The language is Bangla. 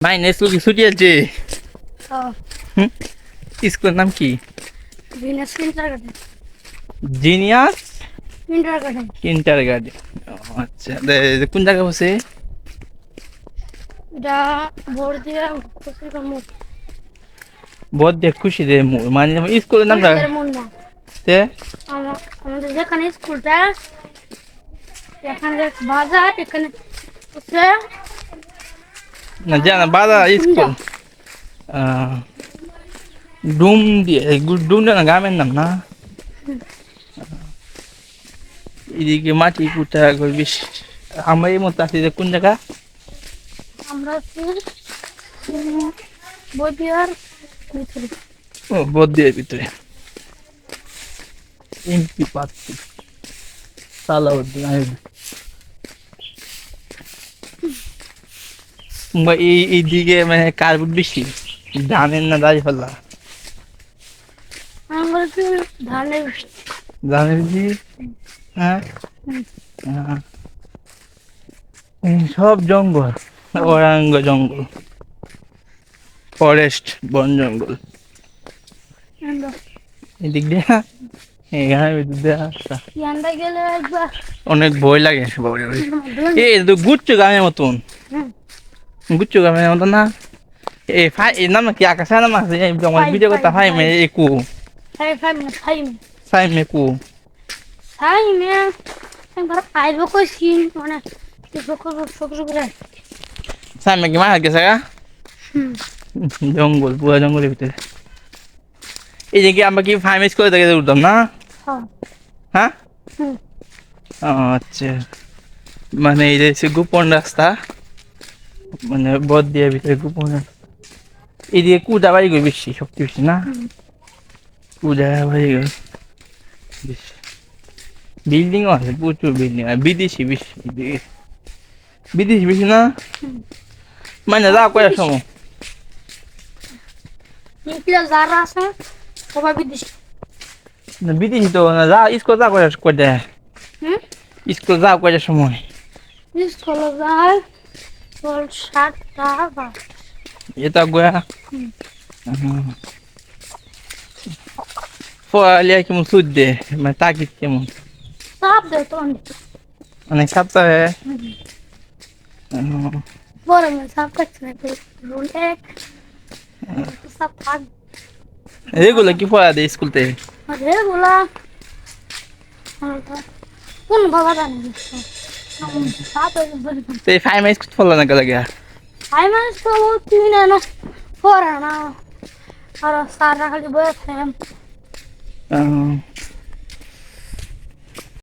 মাইনে স্কুল কি ছুটি আছে। স্কুলের নাম কি? জিনিয়াস কিন্টার গার্ডেন আচ্ছা। কোন জায়গায় বসে? খুশি বহুত দেখ খুশি দে মানে স্কুলের নামটা তে? আমাদের যেখানে স্কুলটা এখানে বাজার এখানে হচ্ছে না জানা বাদা স্কুল আহ, ডুম দিয়ে গু- ডুমটা না গ্রামের নাম না এদিকে মাটি পুটা করে বেশ আমরা এই মতো আছি যে কোন জায়গা আমরা হচ্ছে বইপিয়ার ভিতরে ও বদ্দির ভিতরে এমপি প্রার্থী সালাউদ্দিন আইব এই এইদিকে মানে কার্বুট বেশি? ধানের না দাঁড়িয়ে ফেলা আমরা ধানের বেশি। হ্যাঁ? সব জঙ্গল ওরাঙ্গ জঙ্গল। ফরেস্ট বন জঙ্গল। এদিক দিয়ে? এখানে ভিতর দিয়ে রাস্তা। অনেক ভয় লাগে বাবারে। এই তো গুচ্ছ গ্রামের মতন। হুম। গুচ্ছ গ্রামের না এই ফাই এই নাম কি আকাশে নাম আছে আমার ভিডিও করতে ফাইম। একু ফাইম ফাইম ফাইম কু ফাইমে একবার আইব কইছি মানে মে কি মারা গেছে জঙ্গল পুরো জঙ্গলের ভিতরে এই যে কি আমরা কি ফাইম করে থেকে উঠতাম না হ্যাঁ আচ্ছা মানে এই যে গোপন রাস্তা মানে বদ দিয়ে ভিতরে গোপন। এদিকে কুদা বাড়ি গই বেশি শক্তি বেশি না। কুদা বাড়ি গই বেশি। বিল্ডিং আছে প্রচুর বিল্ডিং আর বিদেশি বেশি বিদেশি। বেশি না? মানে যা কয়ার সময় যারা আছে সবাই বিদেশি। না, বিদেশি তো না যা স্কুল যা কয়ার করে স্কুল যা কয়ার সময়। স্কুলে যায় Itaguá. Uhum. Foi ali aqui um sudde, mas tá aqui que um. Sabe de onde? Não sabe só é. Bora, mas sabe que você não é. Sabe pago. Regula que foi a de esculte. Regula. Não tá. Não vai dar nada. এই ফাইভ মাইস ফলো না লাগে আই মানুষ তো তুই না না পড়া না আর সারা খালি বয়ে